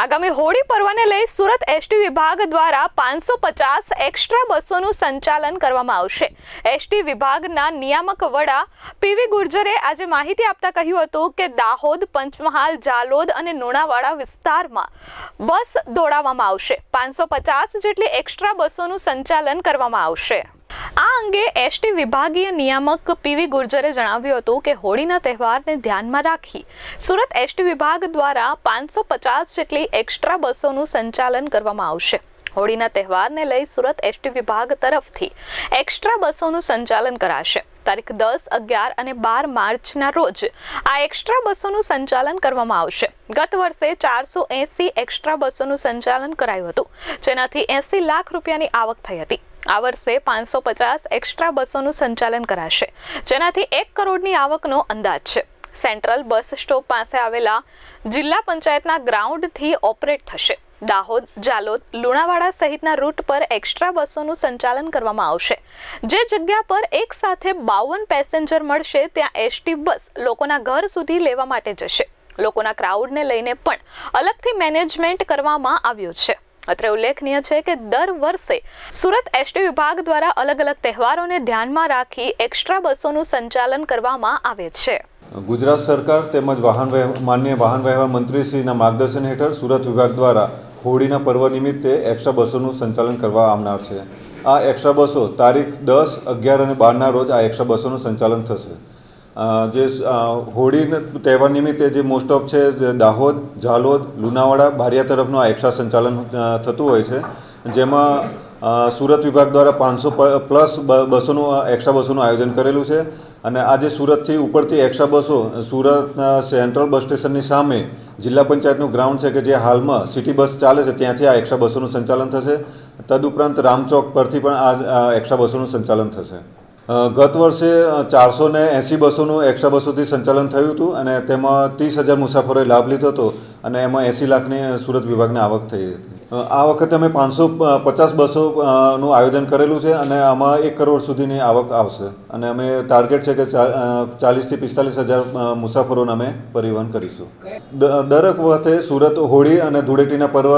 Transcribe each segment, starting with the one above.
આગામી હોળી પર્વને લઈ સુરત એસટી વિભાગ દ્વારા પાંચસો પચાસ એક્સ્ટ્રા બસોનું સંચાલન કરવામાં આવશે. એસટી વિભાગના નિયામક વડા પીવી ગુર્જરે આજે માહિતી આપતા કહ્યું હતું કે દાહોદ, પંચમહાલ, જાલોદ અને લુણાવાડા વિસ્તારમાં બસ દોડાવવામાં આવશે. પાંચસો પચાસ જેટલી એક્સ્ટ્રા બસોનું સંચાલન કરવામાં આવશે. આ અંગે એસટી વિભાગીય નિયામક પીવી ગુર્જરે જણાવ્યું હતું કે હોળીના તહેવારને ધ્યાનમાં રાખી સુરત એસટી વિભાગ દ્વારા પાંચસો પચાસ જેટલી એક્સ્ટ્રા બસોનું સંચાલન કરવામાં આવશે. હોળીના તહેવારને લઈ સુરત એસટી વિભાગ તરફથી એક્સ્ટ્રા બસોનું સંચાલન કરાશે. તારીખ દસ, અગિયાર અને બાર માર્ચના રોજ આ એક્સ્ટ્રા બસોનું સંચાલન કરવામાં આવશે. ગત વર્ષે ચારસો એંસી એક્સ્ટ્રા બસોનું સંચાલન કરાયું હતું, જેનાથી એંસી લાખ રૂપિયાની આવક થઈ હતી. આ વર્ષે પાંચસો પચાસ એક્સ્ટ્રા બસોનું સંચાલન કરાશે. જેનાથી એક કરોડની આવકનો અંદાજ છે. સેન્ટ્રલ બસ સ્ટોપ પાસે આવેલા જિલ્લા પંચાયતના ગ્રાઉન્ડથી ઓપરેટ થશે. દાહોદ, જાલોદ, લુણાવાડા સહિતના રૂટ પર એક્સ્ટ્રા બસોનું સંચાલન કરવામાં આવશે. જે જગ્યા પર એક સાથે બાવન પેસેન્જર મળશે, ત્યાં એસટી બસ લોકોના ઘર સુધી લેવા માટે જશે. લોકોના ક્રાઉડને લઈને પણ અલગથી મેનેજમેન્ટ કરવામાં આવ્યું છે. અત્રે ઉલ્લેખનીય છે કે દર વર્ષે સુરત એસટી વિભાગ દ્વારા અલગ અલગ તહેવારોને ધ્યાનમાં રાખી એક્સ્ટ્રા બસોનું સંચાલન કરવામાં આવે છે. ગુજરાત સરકાર તેમજ વાહન માન્ય વાહન વ્યવહાર મંત્રીશ્રીના માર્ગદર્શન હેઠળ સુરત વિભાગ દ્વારા હોળીના પર્વ નિમિત્તે એક્સ્ટ્રા બસોનું સંચાલન કરવા આવનાર છે. આ એક્સ્ટ્રા બસો તારીખ દસ, અગિયાર અને બારના રોજ આ એક્સ્ટ્રા બસોનું સંચાલન થશે. જે હોળીના તહેવાર નિમિત્તે જે મોસ્ટ ઓફ છે દાહોદ, ઝાલોદ, લુણાવાડા, બારિયા તરફનું આ એક્સ્ટ્રા સંચાલન થતું હોય છે. જેમાં સુરત વિભાગ દ્વારા પાંચસો પ્લસ બસોનું એક્સ્ટ્રા બસોનું આયોજન કરેલું છે. અને આજે સુરતથી ઉપરથી એક્સ્ટ્રા બસો સુરતના સેન્ટ્રલ બસ સ્ટેશનની સામે જિલ્લા પંચાયતનું ગ્રાઉન્ડ છે કે જે હાલમાં સિટી બસ ચાલે છે, ત્યાંથી આ એક્સ્ટ્રા બસોનું સંચાલન થશે. તદુપરાંત રામચોક પરથી પણ આ એક્સ્ટ્રા બસોનું સંચાલન થશે. ગત વર્ષે ચારસો ને એંસી બસોનું એક્સ્ટ્રા બસોથી સંચાલન થયું હતું અને તેમાં ત્રીસ હજાર મુસાફરોએ લાભ લીધો હતો અને એમાં એંસી લાખની સુરત વિભાગને આવક થઈ હતી. આ વખતે અમે પાંચસો પચાસ બસો નું આયોજન કરેલું છે અને આમાં એક કરોડ સુધીની આવક આવશે અને અમે ટાર્ગેટ છે કે ચાલીસથી પિસ્તાલીસ હજાર મુસાફરોને અમે પરિવહન કરીશું. દરેક વખતે સુરત, હોળી અને ધૂળેટીના પર્વ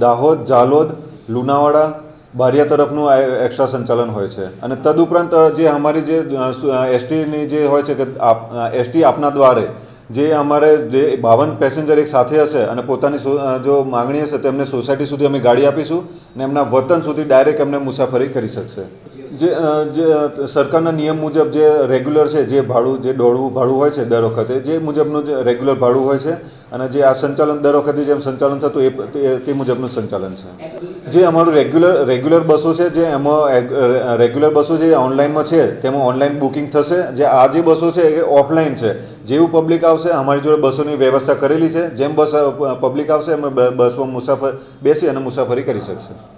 દાહોદ જાલોદ લુણાવાડા બારિયા તરફનું આ એક્સ્ટ્રા સંચાલન હોય છે. અને તદુપરાંત જે અમારી જે એસટીની જે હોય છે કે એસટી આપના દ્વારે, જે અમારે જે બાવન પેસેન્જર એક સાથે હશે અને પોતાની જો માંગણી હશે તેમને સોસાયટી સુધી અમે ગાડી આપીશું અને એમના વતન સુધી ડાયરેક્ટ એમને મુસાફરી કરી શકશે. જે જે સરકારના નિયમ મુજબ જે રેગ્યુલર છે, જે ભાડું, જે દોડવું ભાડું હોય છે દર વખતે, જે મુજબનું જે રેગ્યુલર ભાડું હોય છે અને જે આ સંચાલન દર વખતે જેમ સંચાલન થતું એ, તે- મુજબનું સંચાલન છે. જે અમારું રેગ્યુલર રેગ્યુલર બસો છે, જે એમાં રેગ્યુલર બસો જે ઓનલાઈનમાં છે, તેમાં ઓનલાઈન બુકિંગ થશે. જે આ જે બસો છે એ ઓફલાઈન છે. જેવું પબ્લિક આવશે, અમારી જોડે બસોની વ્યવસ્થા કરેલી છે. જેમ બસ પબ્લિક આવશે એમ બસમાં મુસાફર, બેસી અને મુસાફરી કરી શકશે.